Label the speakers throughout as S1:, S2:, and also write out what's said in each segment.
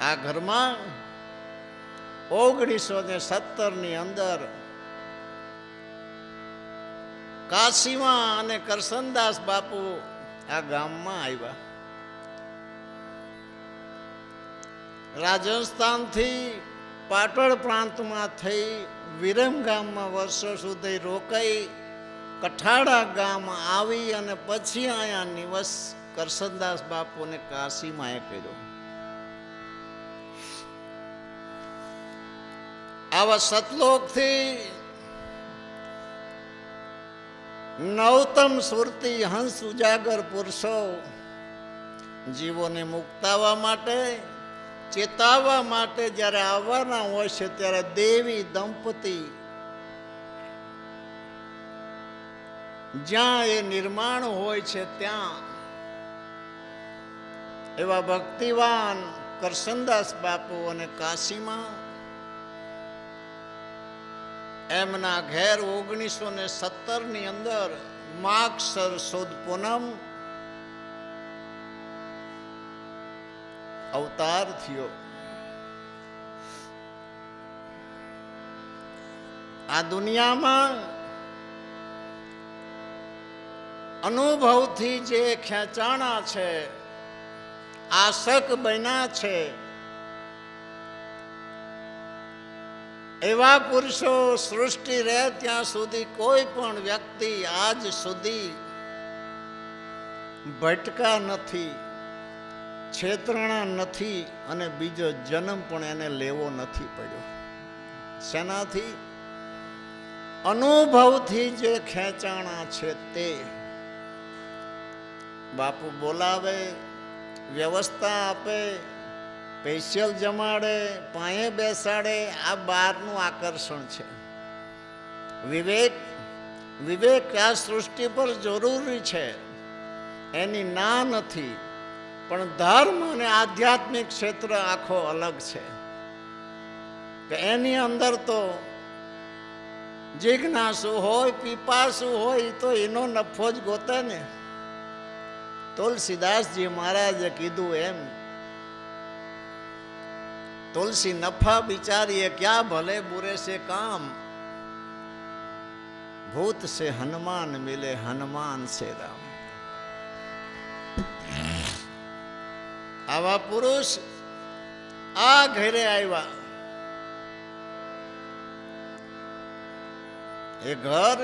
S1: આ ઘરમાં ઓગણીસો ને સત્તરની અંદર કાશીમાં અને કરસનદાસ બાપુ આ ગામમાં આવ્યા. રાજસ્થાનથી પાટણ પ્રાંતમાં થઈ વિરમ ગામમાં વર્ષો સુધી રોકાઈ કઠાડા ગામ આવી અને પછી અહીંયા નિવસ કરસનદાસ બાપુને કાશીમાં એ કર્યો. આવા સતલોકથી નવતમ સુરતી હંસ ઉજાગર પુરુષો જીવોને મુક્તાવવા માટે ચેતાવવા માટે જ્યારે આવવાના હોય છે ત્યારે દેવી દંપતી જ્યાં એ નિર્માણ હોય છે ત્યાં. એવા ભક્તિવાન કરસનદાસ બાપુ અને કાશીમાં એમના ઘેર ઓગણીસો ને સત્તરની અંદર માગસર સુદ પૂનમ અવતાર થયો. આ દુનિયામાં અનુભવથી જે ખેંચાણા છે, આશક બન્યા છે એવા પુરુષો સૃષ્ટિ રહે ત્યાં સુધી કોઈ પણ વ્યક્તિ આજ સુધી ભટકા નથી, છેતરણા નથી અને બીજો જન્મ પણ એને લેવો નથી પડ્યો. શેનાથી? અનુભવથી જે ખેંચાણા છે તે. બાપુ બોલાવે, વ્યવસ્થા આપે સ્પેશિયલ જમાડે, પાયે બેસાડે, આ બહારનું આકર્ષણ છે. વિવેક વિવેક આ સૃષ્ટિ પર જરૂરી છે. એની ના નથી, પણ ધર્મ અને આધ્યાત્મિક ક્ષેત્ર આખો અલગ છે. કે એની અંદર તો જિજ્ઞાસુ હોય, પીપાસુ હોય તો એનો નફો જ ગોતે ને. તુલસીદાસજી મહારાજે કીધું એમ तुलसी नफा बिचारिए क्या भले बुरे से काम भूत से हनुमान मिले हनुमान से राम આવા પુરુષ આ ઘરે આવ્યા એ ઘર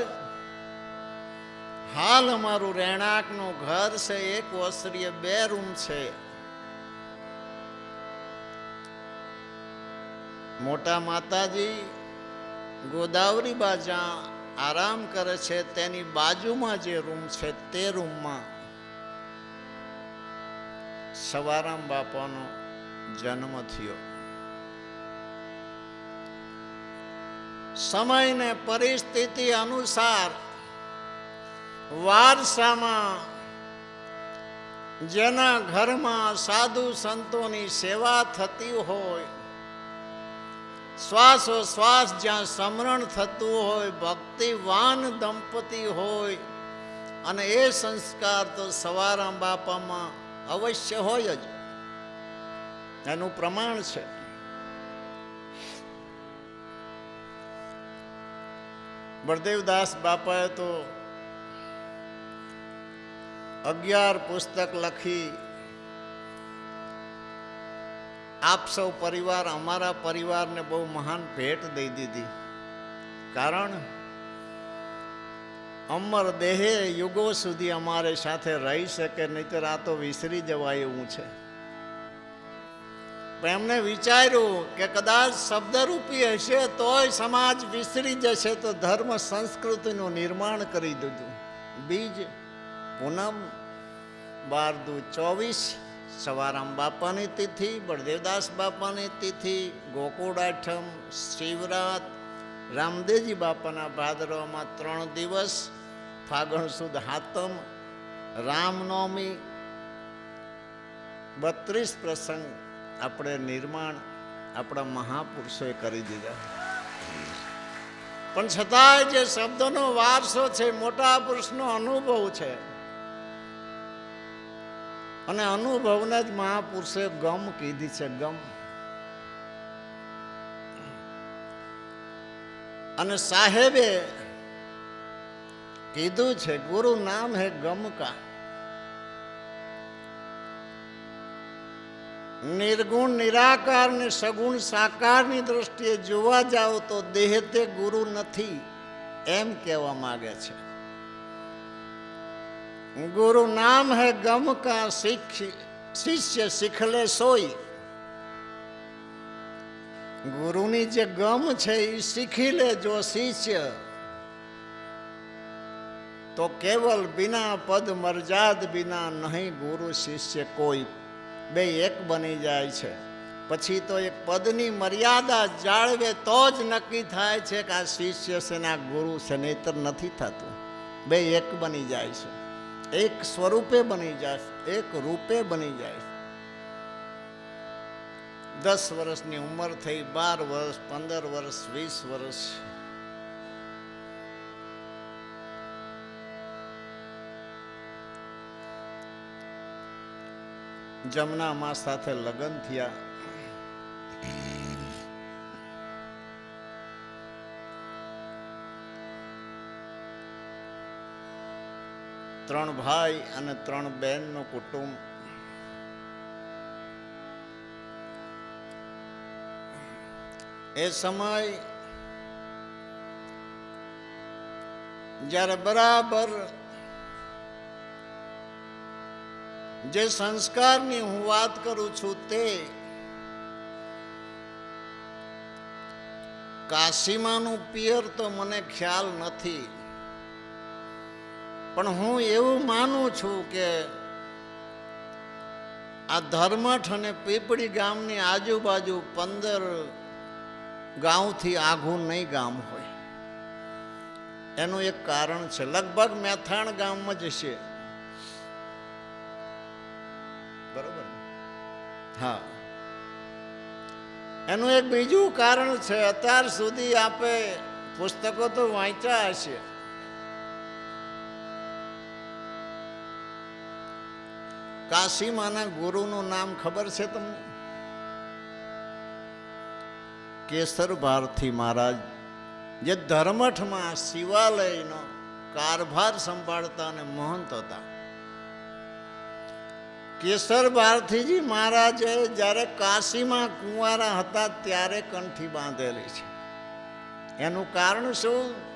S1: હાલ અમારું રહેણાંકનું ઘર છે એક વસ્ત્રીય બે રૂમ છે મોટા માતાજી, ગોદાવરી બાજા આરામ કરે છે, તેની બાજુમાં જે રૂમ છે, તે રૂમમાં સવારામ બાપાનો જન્મ થયો. સમય ને પરિસ્થિતિ અનુસાર વારસામાં જેના ઘરમાં સાધુ સંતોની સેવા થતી હોય શ્વાસો શ્વાસ જ્યાં સમરણ થતું હોય, ભક્તિવાન દંપતી હોય, અને એ સંસ્કાર તો સવારા બાપામાં અવશ્ય હોય જ. એનું પ્રમાણ છે. બળદેવદાસ બાપાએ તો અગિયાર પુસ્તક લખી આપ સૌ પરિવાર, અમારા પરિવારને બહુ મહાન ભેટ દઈ દીધી. કારણ અમર દેહે યુગો સુધી અમારે સાથે રહી શકે, નહીતર આ તો વિસરી જવાય એવું છે. એમને વિચાર્યું કે કદાચ શબ્દરૂપી હશે, તોય સમાજ વિસરી જશે, તો ધર્મ સંસ્કૃતિનું નિર્માણ કરી દીધું. બીજ પૂનમ બાર દુ ચોવીસ સવારામ બાપાની તિથિ, બળદેવદાસ બાપાની તિથિ ગોકુળ આઠમ શિવરાત, રામદેવજી બાપાના ભાદરવામાં ત્રણ દિવસ, ફાગણ સુદ હાતમ, રામનવમી, બત્રીસ પ્રસંગ આપણે નિર્માણ આપણા મહાપુરુષોએ કરી દીધા. પણ છતાંય જે શબ્દનો વારસો છે, મોટા પુરુષનો અનુભવ છે અને અનુભવને જ મહાપુરુષે ગમ કીધી છે, ગમ. અને સાહેબે કીધું છે, ગુરુ નામ હે ગમકા નિર્ગુણ, નિરાકાર ને સગુણ સાકારની દ્રષ્ટિએ જોવા જાઓ તો દેહ તે ગુરુ નથી, એમ કહેવા માગે છે. ગુરુ નામ હે ગમ કા શીખ શિષ્ય શીખલે સોઈ ગુરુની જે ગમ છે એ શીખી લે જો શિષ્ય તો કેવલ બિના પદ મર્યાદ બિના નહીં ગુરુ શિષ્ય કોઈ બે એક બની જાય છે પછી તો એક પદની મર્યાદા જાળવે તો જ નક્કી થાય છે કે આ શિષ્ય છે ને આ ગુરુ છે નહીતર નથી થતું. બે એક બની જાય છે. એક સ્વરૂપે બની જાય, એક રૂપે બની જાય. દસ વર્ષની ઉંમર થઈ, બાર વર્ષ, પંદર વર્ષ, વીસ વર્ષ. જમના માં સાથે લગ્ન થયા. ત્રણ ભાઈ અને ત્રણ બહેનનું કુટુંબ. એ સમય જ્યારે બરાબર જે સંસ્કારની હું વાત કરું છું તે કાશીમાનું પિયર તો મને ખ્યાલ નથી. પણ હું એવું માનું છું કે આ ધર્મઠ અને પીપળી ગામની આજુબાજુ પંદર ગામથી આઘું નહીં ગામ હોય. એનું એક કારણ છે. લગભગ મેથાણ ગામમાં જ છે. બરોબર? હા. એનું એક બીજું કારણ છે, અત્યાર સુધી આપે પુસ્તકો તો વાંચ્યા હશે. કાશીમાના ગુરુનું નામ ખબર છે તમને? કેસર ભારતી મહારાજ, જે ધર્મઠમાં શિવાલયનો કારભાર સંભાળતા અને મહંત હતા. કેસર ભારતીજી મહારાજે જ્યારે કાશીમાં કુંવારા હતા ત્યારે કંઠી બાંધેલી છે. એનું કારણ શું?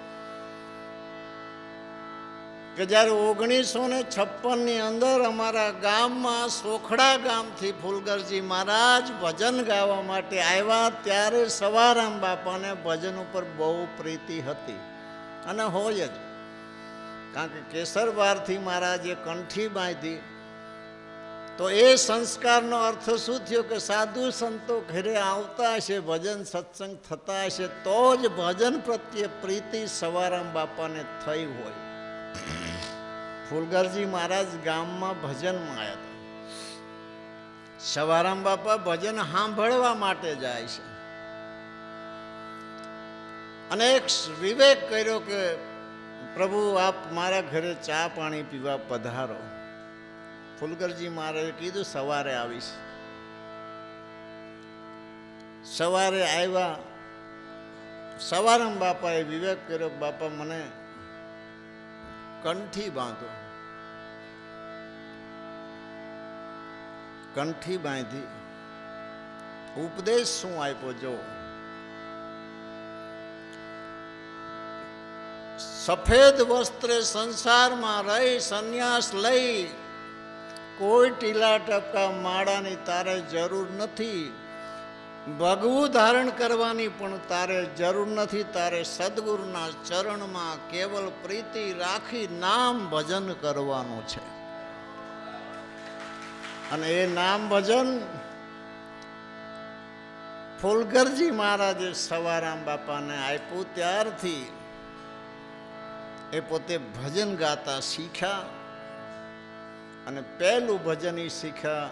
S1: કે જ્યારે ઓગણીસો ને છપ્પનની અંદર અમારા ગામમાં સોખડા ગામથી ફૂલગરજી મહારાજ ભજન ગાવા માટે આવ્યા, ત્યારે સવારામ બાપાને ભજન ઉપર બહુ પ્રીતિ હતી. અને હોય જ. કારણ કે કેસરવારથી મહારાજે કંઠી બાંધી. તો એ સંસ્કારનો અર્થ શું થયો કે સાધુ સંતો ઘરે આવતા હશે, ભજન સત્સંગ થતા હશે, તો જ ભજન પ્રત્યે પ્રીતિ સવારામ બાપાને થઈ હોય. ફૂલગરજી મહારાજ ગામમાં ભજનમાં આવ્યા હતા. સવારામ બાપા ભજન સાંભળવા માટે જાય છે. અને એક વિવેક કર્યો કે, પ્રભુ, આપ મારા ઘરે ચા પાણી પીવા પધારો. ફુલગરજી મહારાજે કીધું, સવારે આવીશ. સવારે આવ્યા. સવારમ બાપાએ વિવેક કર્યો, બાપા, મને કંઠી બાંધો. કંઠી બાંધી, ઉપદેશ શું આપ્યો જો સફેદ વસ્ત્રે સંસારમાં રહી સંન્યાસ લઈ, કોઈ ટીલા ટપકા માળાની તારે જરૂર નથી. ભગવું ધારણ કરવાની પણ તારે જરૂર નથી. તારે સદગુરુના ચરણમાં કેવલ પ્રીતિ રાખી નામ ભજન કરવાનું છે. અને એ નામ ભજન ફુલગરજી મહારાજે સવારામ બાપાને આપ્યું. ત્યારથી એ પોતે ભજન ગાતા શીખ્યા અને પહેલું ભજન એ શીખ્યા,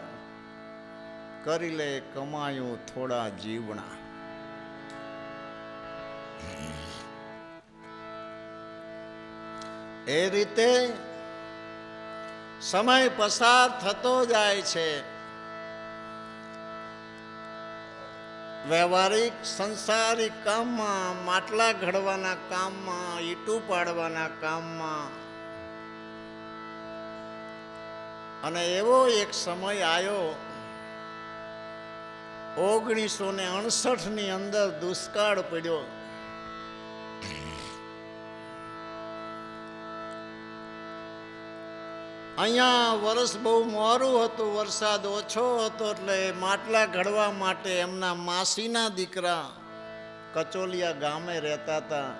S1: કરી લે કમાયું થોડા જીવણા. એ રીતે સમય પસાર થતો જાય છે. વ્યવહારિક, સંસારિક કામમાં, માટલા ઘડવાના કામમાં, ઈટું પાડવાના કામમાં. અને એવો એક સમય આવ્યો ઓગણીસો ને અડસઠની અંદર દુષ્કાળ પડ્યો. અહીંયા વરસ બહુ મોરું હતું, વરસાદ ઓછો હતો એટલે માટલા ઘડવા માટે એમના માસીના દીકરા કચોલિયા ગામે રહેતા હતા.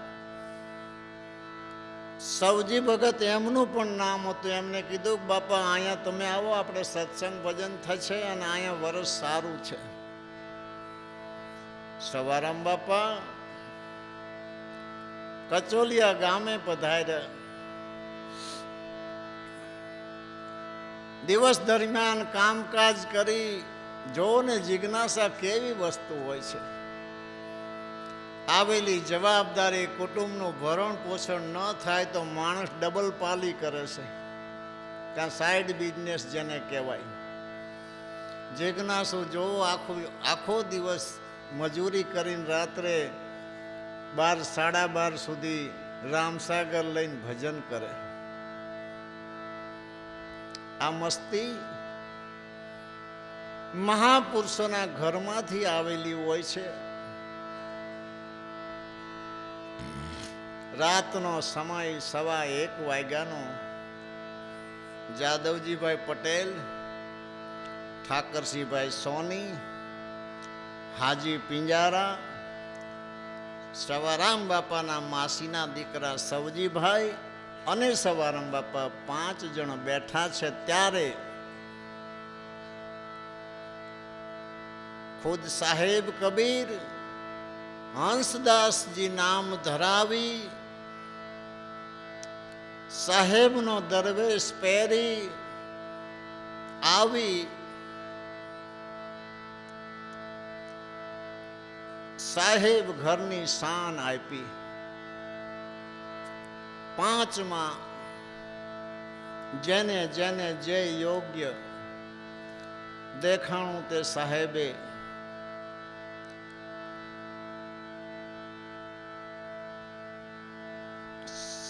S1: સવજી ભગત એમનું પણ નામ હતું એમને કીધું, બાપા, અહીંયા તમે આવો, આપણે સત્સંગ ભજન થશે અને અહીંયા વરસ સારું છે. સવારામ બાપા, કચોલિયા ગામે પધાર્યા. દિવસ દરમિયાન કામકાજ કરી જો ને જિજ્ઞાસા કેવી વસ્તુ હોય છે. આવેલી જવાબદારી કુટુંબનું ભરણ પોષણ ન થાય તો માણસ ડબલ પાલી કરે છે. ત્યાં સાઈડ બિઝનેસ જેને કહેવાય. જિજ્ઞાસુ જો આખો આખો દિવસ મજૂરી કરીને રાત્રે બાર, સાડા બાર સુધી રામસાગર લઈને ભજન કરે. આ મસ્તી મહાપુરુષોના ઘરમાંથી આવેલી હોય છે. રાતનો સમય સવા એક વાગ્યાનો. જાદવજીભાઈ પટેલ, ઠાકરસિંહભાઈ સોની, હાજી પિંજારા, સવારામ બાપાના માસીના દીકરા સવજીભાઈ અને સવારામ બાપા પાંચ જણ બેઠા છે ત્યારે ખુદ સાહેબ કબીર, હંસદાસજી નામ ધરાવી, સાહેબનો દરવેશ પહેરી આવી. સાહેબ ઘરની શાન આપી. પાંચમાં, જેને જેને જે યોગ્ય દેખાણું તે સાહેબે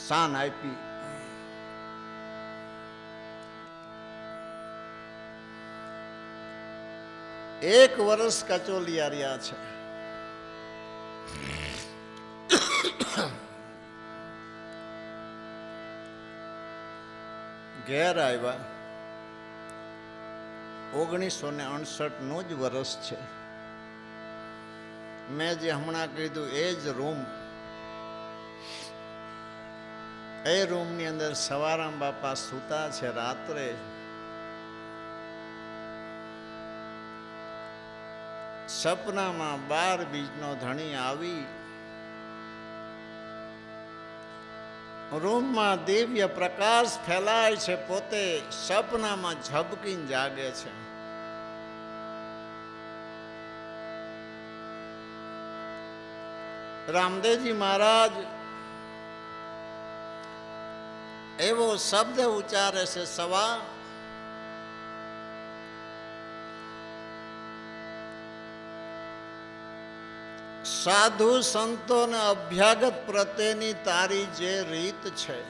S1: શાન આપી. એક વર્ષ કચોલિયા રહ્યા છે. ઘેર આવ્યા. ઓગણીસો ને અડસઠનું જ વર્ષ છે. મેં જે હમણાં કીધું એ જ રૂમ. એ રૂમની અંદર સવારામ બાપા સૂતા છે રાત્રે. સપનામાં બાર બીજનો ધણી આવી રૂમમાં દિવ્ય પ્રકાશ ફેલાય છે, પોતે સપનામાં ઝબકીને જાગે છે. રામદેવજી મહારાજ એવો શબ્દ ઉચ્ચારે છે, સવા સાધુ સંતોને અભ્યાગત પ્રત્યેની તારી જે રીત છે.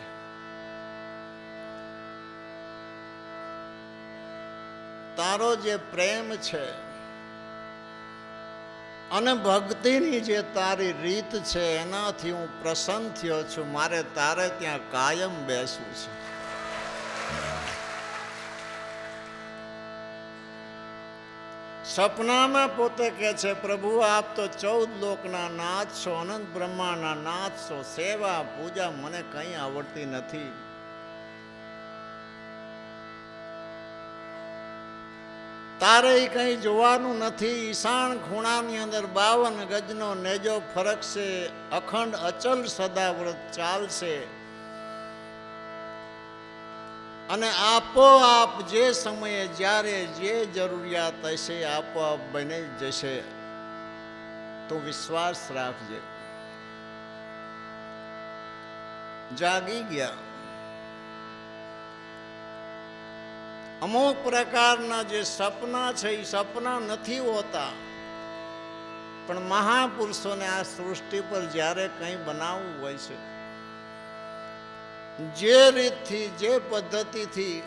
S1: તારો જે પ્રેમ છે અને ભક્તિની જે તારી રીત છે, એનાથી હું પ્રસન્ન થયો છું. મારે તારે ત્યાં કાયમ બેસવું છે. સપનામાં પોતે કહે છે, પ્રભુ, આપ તો ચૌદ લોકના નાથ છો, અનંત બ્રહ્માના નાથ છો, સેવા, પૂજા મને કંઈ આવડતી નથી. તારે કંઈ જોવાનું નથી. ઈશાન ખૂણાની અંદર બાવન ગજનો નેજો ફરકશે, અખંડ અચલ સદાવ્રત ચાલશે. અને આપોઆપ જે સમયે, જ્યારે જે જરૂરિયાત હશે, આપોઆપ બની જશે. તો વિશ્વાસ રાખજે. જાગી ગયા. અમુક પ્રકારના જે સપના છે, એ સપના નથી હોતા. પણ મહાપુરુષોને આ સૃષ્ટિ પર જ્યારે કંઈ બનાવવું હોય છે જે રીતથી, જે પદ્ધતિથી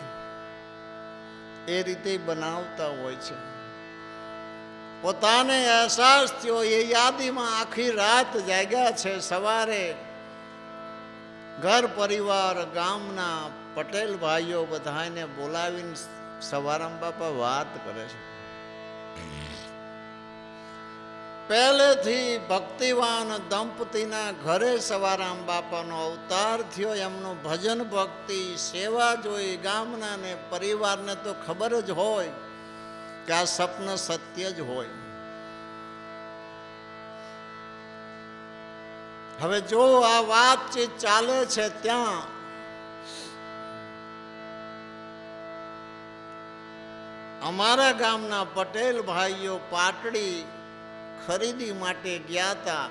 S1: એ રીતે બનાવતા હોય છે. પોતાને અહેસાસ થયો, એ યાદીમાં આખી રાત જાગ્યા છે. સવારે ઘર, પરિવાર, ગામના પટેલ ભાઈઓ બધાને બોલાવીને સવારામ બાપા વાત કરે છે. પહેલેથી ભક્તિવાન દંપતીના ઘરે સવારામ બાપાનો અવતાર થયો. એમનું ભજન ભક્તિ, સેવા જોઈ ગામના ને પરિવારને તો ખબર જ હોય કે આ સપન સત્ય જ હોય. હવે જો આ વાતચીત ચાલે છે ત્યાં, અમારા ગામના પટેલ ભાઈઓ પાટડી ખરીદી માટે ગયા હતા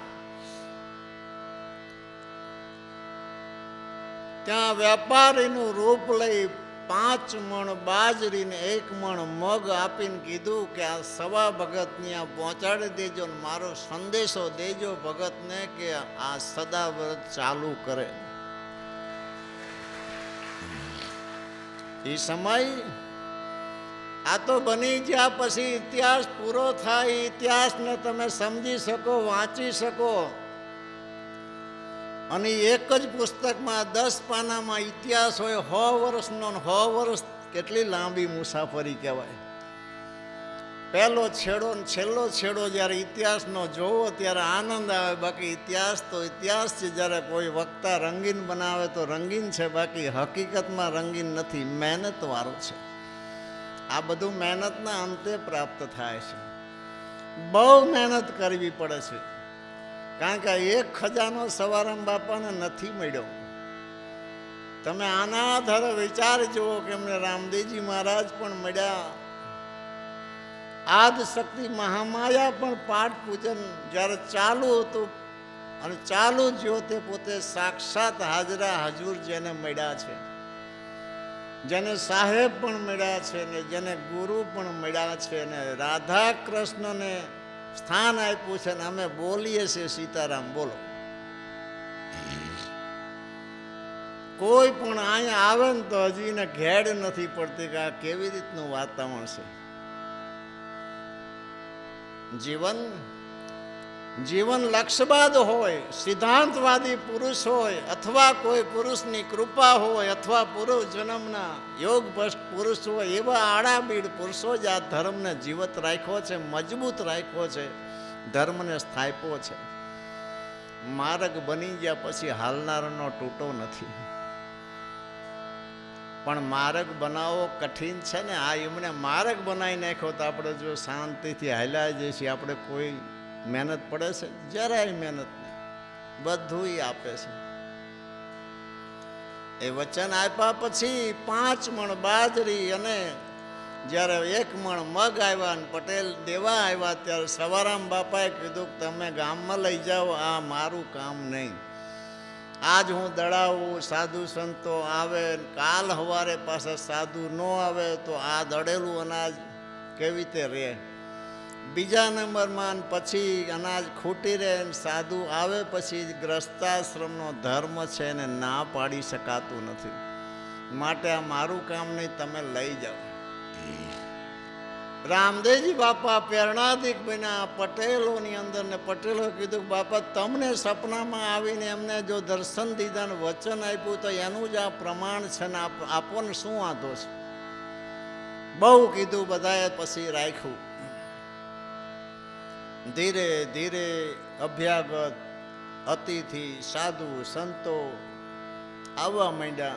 S1: ત્યાં વેપારીનું રૂપ લઈ પાંચ મણ બાજરીને એક મણ મગ આપીને કીધું કે આ સવા ભગતને આ પહોંચાડી દેજો ને મારો સંદેશો દેજો ભગતને કે આ સદાવ્રત ચાલુ કરે. એ સમય આ તો બની ગયા પછી ઇતિહાસ પૂરો થાય, ઇતિહાસને તમે સમજી શકો, વાંચી શકો. અને એક જ પુસ્તકમાં દસ પાનામાં ઇતિહાસ હોય સો વર્ષનો સો વર્ષ કેટલી લાંબી મુસાફરી કહેવાય. પહેલો છેડો ને છેલ્લો છેડો જ્યારે ઇતિહાસનો જોવો ત્યારે આનંદ આવે, બાકી ઇતિહાસ તો ઇતિહાસ છે, જ્યારે કોઈ વક્તા રંગીન બનાવે તો રંગીન છે, બાકી હકીકતમાં રંગીન નથી, મહેનતવાળો છે. આ બધું મહેનતના અંતે પ્રાપ્ત થાય છે. બહુ મહેનત કરવી પડે છે. કારણ કે એક ખજાનો સવારામ બાપાને નથી મળ્યો. તમે આના આધારે વિચાર જુઓ કે એમને રામદેવજી મહારાજ પણ મળ્યા. આદ શક્તિ મહામાયા પણ પાઠ પૂજન જ્યારે ચાલુ હતું અને ચાલુ જ્યો તે પોતે સાક્ષાત હાજરા હજુર જેને મળ્યા છે. જેને સાહેબ પણ મળ્યા છે ને જેને ગુરુ પણ મળ્યા છે ને રાધા કૃષ્ણને સ્થાન આપ્યું છે ને અમે બોલીએ છીએ સીતારામ, બોલો. કોઈ પણ અહીંયા આવે ને તો હજી એને ઘેડ નથી પડતી કે આ કેવી રીતનું વાતાવરણ છે. જીવન જીવન લક્ષ્યબાદ હોય, સિદ્ધાંતવાદી પુરુષ હોય, અથવા કોઈ પુરુષની કૃપા હોય, અથવા પુરુષ જન્મના યોગ પુરુષ હોય, એવા આડાબીડ પુરુષો જ આ ધર્મને જીવત રાખ્યો છે, મજબૂત રાખ્યો છે, ધર્મને સ્થાપ્યો છે. માર્ગ બની ગયા પછી હાલનારનો તૂટો નથી. પણ માર્ગ બનાવવો કઠિન છે ને, આ એમણે માર્ગ બનાવી નાખ્યો તો આપણે જો શાંતિથી હાલ્યા છીએ, આપણે કોઈ મહેનત પડે છે, જરાય મહેનત નહીં. બધું આપે છે. એ વચન આપ્યા પછી પાંચ મણ બાજરી અને જ્યારે એક મણ મગ આવ્યા ને પટેલ દેવા આવ્યા, ત્યારે સવારામ બાપાએ કીધું કે તમે ગામમાં લઈ જાઓ, આ મારું કામ નહીં. આજ હું દડાવું, સાધુ સંતો આવે, કાલ સવારે પાસે સાધુ ન આવે, તો આ દળેલું અનાજ કેવી રીતે રહે? બીજા નંબરમાં પછી અનાજ ખૂટી રહે સાધુ આવે પછી ગ્રસ્તાશ્રમનો ધર્મ છે એને ના પાડી શકાતું નથી. માટે આ મારું કામ નહીં, તમે લઈ જાઓ. રામદેવજી બાપા પ્રેરણાદિક બન્યા, પટેલોની અંદર ને પટેલો કીધું, બાપા, તમને સપનામાં આવીને એમને જો દર્શન દીધા ને વચન આપ્યું, તો એનું જ આ પ્રમાણ છે ને આપ- આપો શું વાંધો છે? બહુ કીધું, બધાએ પછી રાખ્યું. ધીરે ધીરે અભ્યાગત અતિથિ, સાધુ, સંતો આવવા માંડ્યા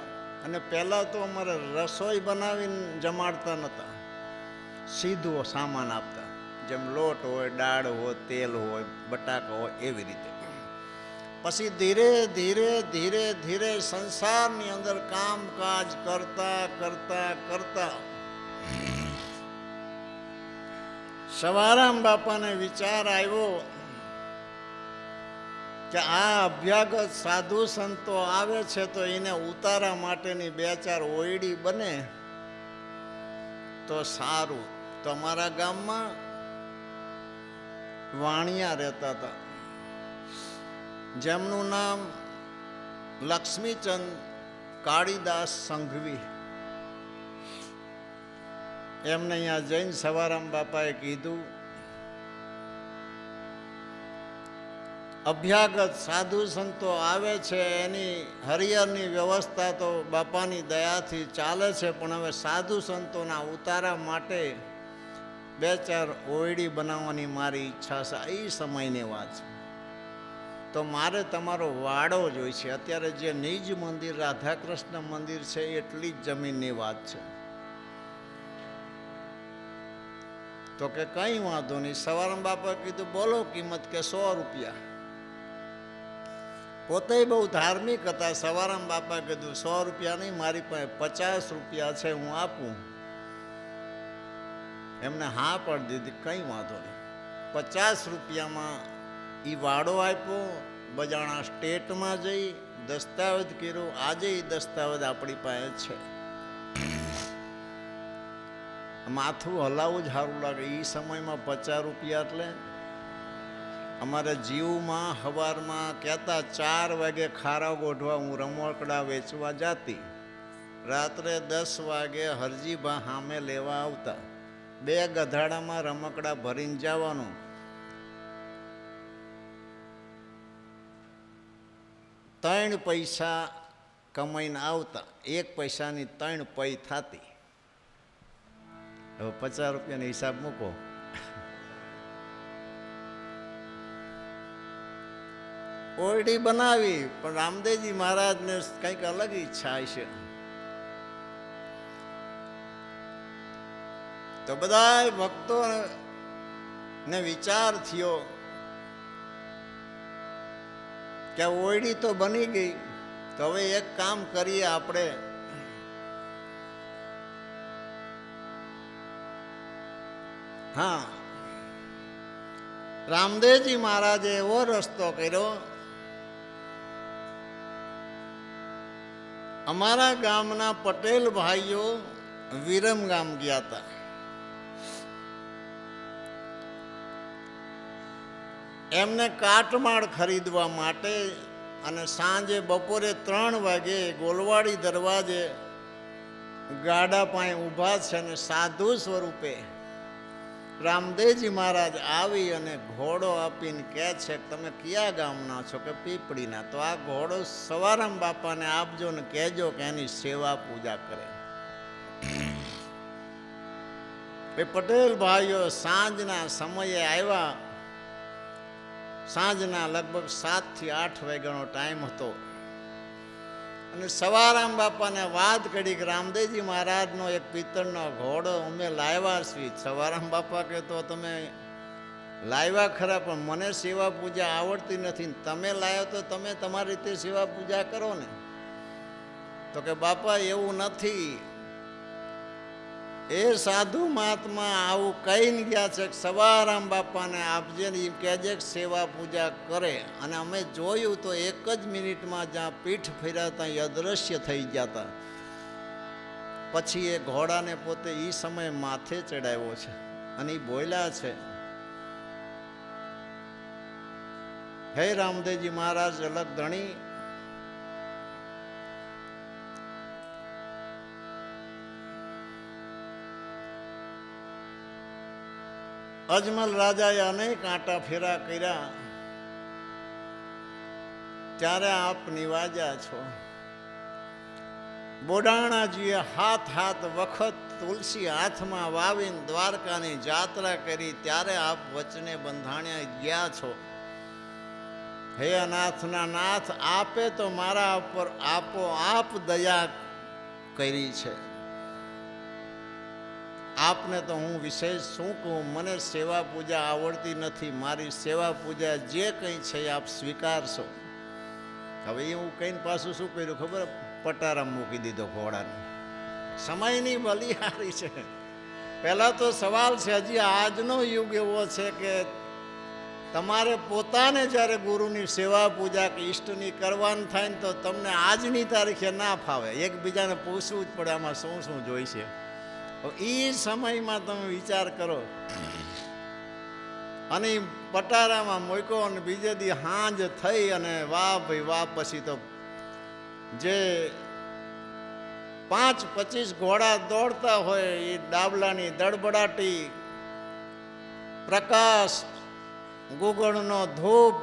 S1: અને પહેલાં તો અમારે રસોઈ બનાવીને જમાડતા નહોતા. સીધો સામાન આપતા. જેમ લોટ હોય, દાળ હોય, તેલ હોય, બટાકા હોય, એવી રીતે. પછી ધીરે ધીરે ધીરે ધીરે સંસારની અંદર કામકાજ કરતા કરતા કરતા સવારામ બાપાને વિચાર આવ્યો કે આ અભ્યાગત સાધુ સંતો આવે છે તો એને ઉતારા માટેની બે ચાર ઓયડી બને તો સારું. તમારા ગામમાં વાણિયા રહેતા હતા. જેમનું નામ લક્ષ્મીચંદ કાળીદાસ સંઘવી. એમને અહીંયા જૈન સવારામ બાપાએ કીધું, અભ્યાગત સાધુ સંતો આવે છે, એની હરિયરની વ્યવસ્થા તો બાપાની દયાથી ચાલે છે, પણ હવે સાધુ સંતોના ઉતારા માટે બે ચાર ઓયડી બનાવવાની મારી ઈચ્છા છે. એ સમયની વાત છે. તો મારે તમારો વાડો જોઈ છે અત્યારે જે નિજ મંદિર, રાધાકૃષ્ણ મંદિર છે, એટલી જ જમીનની વાત છે. તો કે કંઈ વાંધો નહીં. સવારમાં બાપા કીધું, બોલો કિંમત કે સો રૂપિયા. પોતે બહુ ધાર્મિક હતા. સવારામ બાપા કીધું, સો રૂપિયા નહીં, મારી પાસે પચાસ રૂપિયા છે, હું આપું. એમને હા પણ દીધી, કંઈ વાંધો નહીં. પચાસ રૂપિયામાં એ વાડો આપ્યો, બજાણા સ્ટેટમાં જઈ દસ્તાવેજ કર્યો. આજે એ દસ્તાવેજ આપણી પાસે છે. માથું હલાવવું જ સારું લાગે. એ સમયમાં પચાસ રૂપિયા એટલે અમારે જીવમાં હવારમાં કહેતા ચાર વાગે ખારા ગોઠવા હું રમકડા વેચવા જાતી. રાત્રે દસ વાગે હરજીભા સામે લેવા આવતા. બે ગધાડામાં રમકડા ભરીને જવાનું. ત્રણ પૈસા કમાઈને આવતા. એક પૈસાની ત્રણ પૈ થતી. હવે પચાસ રૂપિયાનો હિસાબ મૂકો. ઓરડી બનાવી, પણ રામદેવજી મહારાજને કંઈક અલગ ઈચ્છા છે તો બધા ભક્તો ને વિચાર થયો કે ઓરડી તો બની ગઈ, તો હવે એક કામ કરીએ આપણે. હા. રામદેવજી મહારાજે એવો રસ્તો કર્યો. અમારા ગામના પટેલ ભાઈઓ વિરમ ગામ ગયા હતા. એમને કાટમાળ ખરીદવા માટે અને સાંજે બપોરે ત્રણ વાગે ગોલવાડી દરવાજે ગાડા પાસે ઊભા છે અને સાધુ સ્વરૂપે રામદેવજી મહારાજ આવી અને ઘોડો આપીને કહે છે, તમે કયા ગામના છો કે પીપળીના? તો આ ઘોડો સવારામ બાપાને આપજો ને કહેજો કે એની સેવા પૂજા કરે. એ પટેલ ભાઈઓ સાંજના સમયે આવ્યા. સાંજના લગભગ સાતથી આઠ વાગ્યાનો ટાઈમ હતો. અને સવારામ બાપાને વાત કરી કે, રામદેવજી મહારાજનો એક પિત્તળનો ઘોડો અમે લાવ્યા છીએ. સવારામ બાપા કે તો તમે લાવ્યા ખરા, પણ મને સેવા પૂજા આવડતી નથી. તમે લાવ્યો તો તમે તમારી રીતે સેવા પૂજા કરો ને. તો કે, બાપા, એવું નથી. એ સાધુ મહાત્મા આવું કહીને ગયા છે કે સવારામ બાપાને આપજે ને એમ કહેજે કે સેવા પૂજા કરે. અને અમે જોયું તો એક જ મિનિટમાં જ્યાં પીઠ ફેરાતા એ અદૃશ્ય થઈ ગયા હતા. પછી એ ઘોડાને પોતે એ સમયે માથે ચડાવ્યો છે અને એ બોલ્યા છે, હે રામદેવજી મહારાજ, અલગ ધણી અજમલ રાજાએ અનેક આંટા ફેરા કર્યા. ત્યારે આપ નિવાજ્યા છો. બોડાણાજીએ હાથ હાથ વખત તુલસી હાથમાં વાવીને દ્વારકાની જાત્રા કરી, ત્યારે આપ વચને બંધાણ્યા ગયા છો. હે અનાથના નાથ, આપે તો મારા ઉપર આપો આપ દયા કરી છે. આપને તો હું વિશેષ શું કહું? મને સેવા પૂજા આવડતી નથી. મારી સેવા પૂજા જે કંઈ છે આપ સ્વીકારશો. હવે એ હું કહીને પાછું શું કર્યું ખબર? પટારામ મૂકી દીધો ઘોડાને. સમયની બલિહારી છે. પહેલાં તો સવાલ છે, હજી આજનો યુગ એવો છે કે તમારે પોતાને જ્યારે ગુરુની સેવા પૂજા કે ઈષ્ટની કરવાનું થાય ને તો તમને આજની તારીખે ના ફાવે. એકબીજાને પૂછવું જ પડે આમાં શું શું જોઈશે. એ સમયમાં તમે વિચાર કરો. અને પટારામાં મૂક્યો અને બીજે દી હાંજ થઈ અને વાહ ભાઈ વાહ, પછી તો જે પાંચ પચીસ ઘોડા દોડતા હોય એ ડાબલાની દડબડાટી, પ્રકાશ, ગુગળનો ધૂપ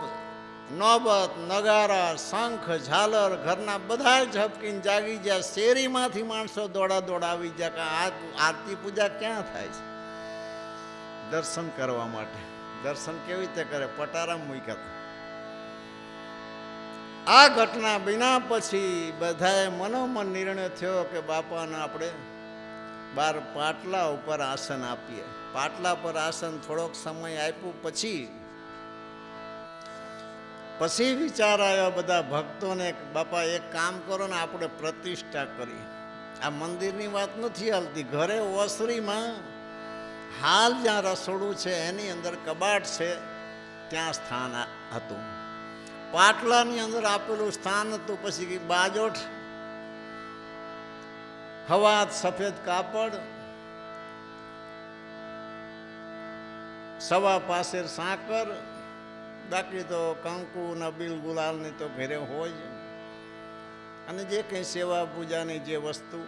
S1: નોબત, નગારા, શંખ, ઝાલર, ઘરના બધા ઝપકીને જાગી ગયા. શેરીમાંથી માણસો દોડા દોડા આવી ગયા કે આ આરતી પૂજા ક્યાં થાય છે? દર્શન કરવા માટે. દર્શન કેવી રીતે કરે? પટારામાં મૂક્યા આ ઘટના બિના પછી બધાએ મનોમન નિર્ણય થયો કે બાપાને આપણે બાર પાટલા ઉપર આસન આપીએ. પાટલા પર આસન થોડોક સમય આપ્યું પછી પછી વિચાર આવ્યો બધા ભક્તોને બાપા, એક કામ કરો ને આપણે પ્રતિષ્ઠા કરી. આ મંદિરની વાત નથી હાલતી. ઘરે ઓસરીમાં હાલ જ્યાં રસોડું છે, એની અંદર કબાટ છે, ત્યાં સ્થાન હતું. પાટલાની અંદર આપેલું સ્થાન હતું, પછી બાજોઠ, હવા સફેદ કાપડ, સવા પાસેર સાકર બાકી તો કંકુ નબીલ ગુલાલની તો ઘરે હોય અને જે કંઈ સેવા પૂજાની જે વસ્તુ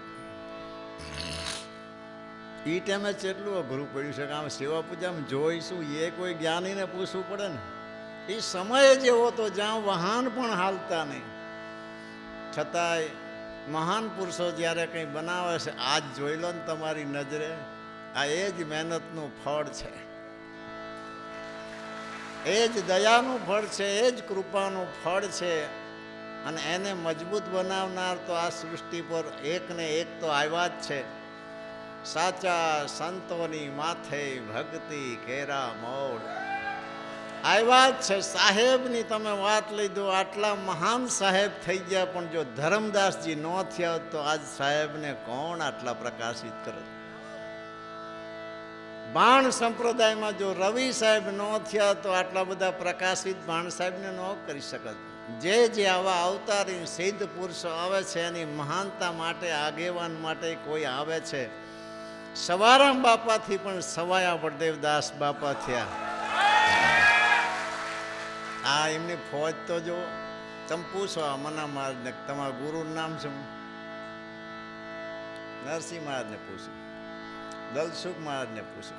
S1: એ ટાઈમે જેટલું અઘરું પડ્યું છે કે આમ સેવા પૂજામાં જોઈશું, એ કોઈ જ્ઞાનીને પૂછવું પડે ને. એ સમય જેવો તો જ્યાં વાહન પણ હાલતા નહીં. છતાંય મહાન પુરુષો જ્યારે કંઈ બનાવે છે, આજ જોઈ લો ને તમારી નજરે, આ એ જ મહેનતનું ફળ છે. એ જ દયાનું ફળ છે, એ જ કૃપાનું ફળ છે. અને એને મજબૂત બનાવનાર તો આ સૃષ્ટિ પર એક ને એક તો આવ્યા જ છે. સાચા સંતોની માથે ભક્તિ કેરા મોડ. આવ્યા જ છે. સાહેબની તમે વાત લીધો, આટલા મહાન સાહેબ થઈ ગયા, પણ જો ધર્મદાસજી ન થયા તો આજ સાહેબને કોણ આટલા પ્રકાશિત કરે? બાણ સંપ્રદાયમાં જો રવિ સાહેબ ન થયા તો આટલા બધા પ્રકાશિત બાણ સાહેબને ન કરી શકત. જે જે આવા અવતારી સિદ્ધ પુરુષો આવે છે એની મહાનતા માટે, આગેવાન માટે કોઈ આવે છે? સવારામ બાપાથી પણ સવાયા વડદેવદાસ બાપા થયા. આ એમની ફોજ તો જો, તમે પૂછો આ મના મહારાજને તમારા ગુરુનું નામ શું? નરસિંહ મહારાજને પૂછો. દલસુખ મહારાજને પૂછો.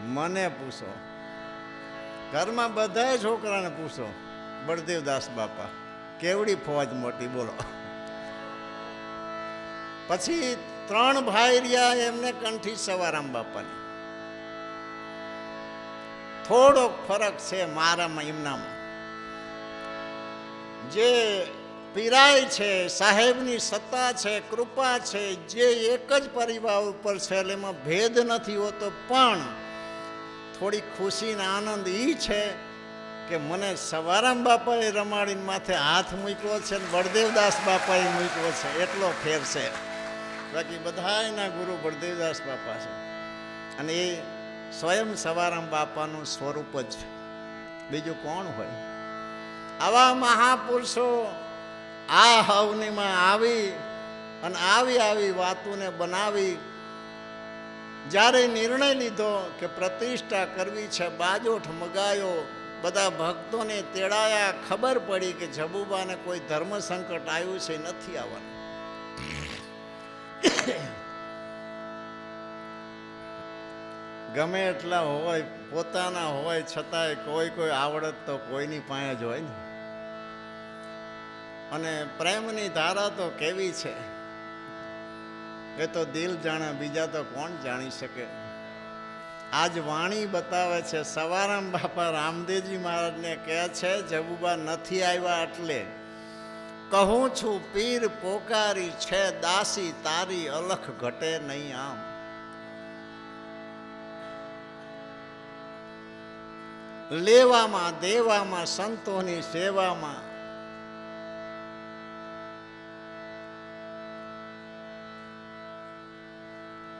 S1: મને પૂછો. ઘરમાં બધા છોકરાને પૂછો બળદેવદાસ બાપા, કેવડી ફોજ મોટી, બોલો. પછી ત્રણ ભાઈ રહ્યા એમને કંઠી સવારામ બાપાની. થોડોક ફરક છે મારામાં, એમનામાં. જે પીરાય છે, સાહેબની સત્તા છે, કૃપા છે, જે એક જ પરિવાર ઉપર છે, એટલે એમાં ભેદ નથી હોતો. પણ થોડી ખુશી ને આનંદ એ છે કે મને સવારામ બાપાએ રમાડીને માથે હાથ મૂક્યો છે અને બળદેવદાસ બાપાએ મૂક્યો છે. એટલો ફેર છે. બાકી બધાના ગુરુ બળદેવદાસ બાપા છે. અને એ સ્વયં સવારામ બાપાનું સ્વરૂપ જ છે. બીજું કોણ હોય? આવા મહાપુરુષો આ હવનીમાં આવી અને આવી આવી વાતોને બનાવી, જ્યારે નિર્ણય લીધો કે પ્રતિષ્ઠા કરવી છે, બાજોઠ મગાયો, બધા ભક્તોને તેડાયા, ખબર પડી કે જબુબાને કોઈ ધર્મ સંકટ આવ્યું છે, નથી આવવાનું. ગમે એટલા હોય, પોતાના હોય, છતાંય કોઈ કોઈ આવડત તો કોઈની પાસે જ હોય ને. અને પ્રેમની ધારા તો કેવી છે? એ તો દિલ જાણે બીજા તો કોણ જાણી શકે? આજ વાણી બતાવે છે, સવારામ બાપા રામદેવજી મહારાજને કહે છે જબુબા નથી આવ્યા એટલે. કહું છું, પીર પોકારી છે, દાસી તારી અલખ ઘટે નહીં આમ. લેવામાં, દેવામાં, સંતોની સેવામાં